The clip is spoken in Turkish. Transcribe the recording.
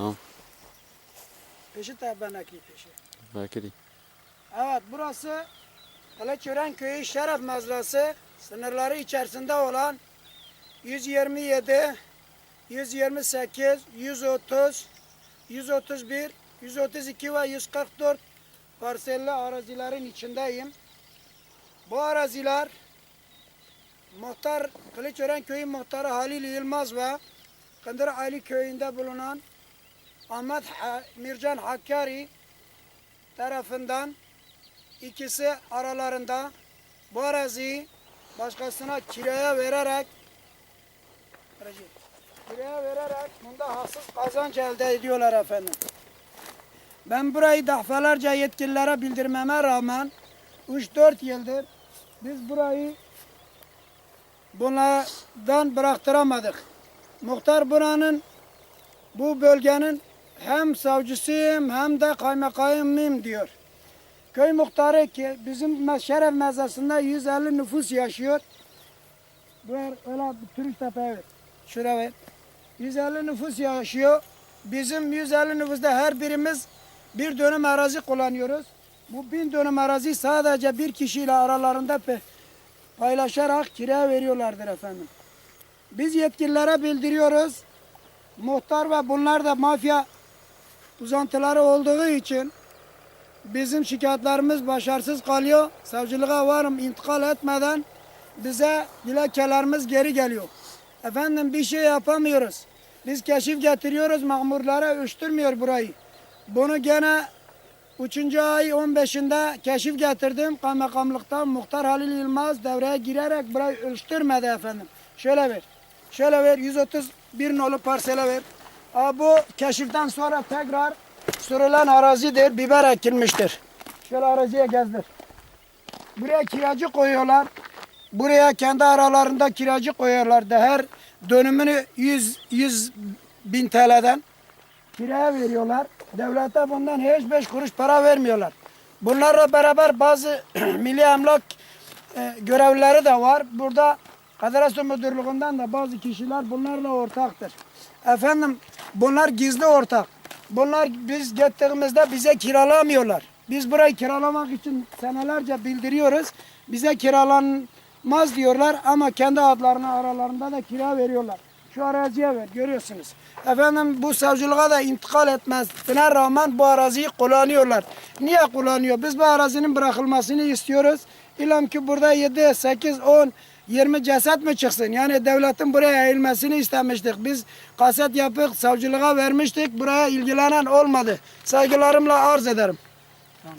Tamam. Peşi tabanaki peşi. Değil. Evet burası Kılıçören Köyü Şeref Mezrası sınırları içerisinde olan 127, 128, 130, 131, 132 ve 144 parselli arazilerin içindeyim. Bu araziler Muhtar Kılıçören Köyü Muhtarı Halil Yılmaz ve Kındır Ali Köyü'nde bulunan Ahmet Mircan Hakkari tarafından ikisi aralarında bu araziyi başkasına kiraya vererek kiraya vererek bunda haksız kazanç elde ediyorlar efendim. Ben burayı defalarca yetkililere bildirmeme rağmen 3-4 yıldır biz burayı bunlardan bıraktıramadık. Muhtar buranın bu bölgenin hem savcısıyım hem de kaymakamıyım diyor. Köy muhtarı ki bizim Şeref mezasında 150 nüfus yaşıyor. Ver öyle turist tepe. Şuraya ver. 150 nüfus yaşıyor. Bizim 150 nüfusta her birimiz bir dönüm arazi kullanıyoruz. Bu bin dönüm arazi sadece bir kişiyle aralarında paylaşarak kiraya veriyorlardır efendim. Biz yetkililere bildiriyoruz. Muhtar ve bunlar da mafya uzantıları olduğu için bizim şikayetlerimiz başarısız kalıyor. Savcılığa varım intikal etmeden bize dilekçelerimiz geri geliyor. Efendim bir şey yapamıyoruz. Biz keşif getiriyoruz mamurlara ölçtürmüyor burayı. Bunu gene 3. ay 15'inde keşif getirdim. Kaymakamlıktan Muhtar Halil Yılmaz devreye girerek burayı ölçtürmedi efendim. Şöyle ver. Şöyle ver 131 nolu parsele ver. Aa, bu keşiften sonra tekrar sürülen arazidir. Biber ekilmiştir. Şöyle araziye gezdir. Buraya kiracı koyuyorlar. Buraya kendi aralarında kiracı koyuyorlar da her dönümünü 100, 100 bin TL'den kiraya veriyorlar. Devlete bundan hiç beş kuruş para vermiyorlar. Bunlarla beraber bazı milli emlak e, görevlileri de var. Burada Federasyon Müdürlüğü'nden de bazı kişiler bunlarla ortaktır. Efendim bunlar gizli ortak. Bunlar biz gittiğimizde bize kiralamıyorlar. Biz burayı kiralamak için senelerce bildiriyoruz. Bize kiralanmaz diyorlar ama kendi adlarına aralarında da kira veriyorlar. Şu araziye ver görüyorsunuz. Efendim bu savcılığa da intikal etmesine rağmen bu araziyi kullanıyorlar. Niye kullanıyor? Biz bu arazinin bırakılmasını istiyoruz. İlam ki burada 7, 8, 10, 20 ceset mi çıksın? Yani devletin buraya eğilmesini istemiştik. Biz kaset yapıp savcılığa vermiştik. Buraya ilgilenen olmadı. Saygılarımla arz ederim. Tamam.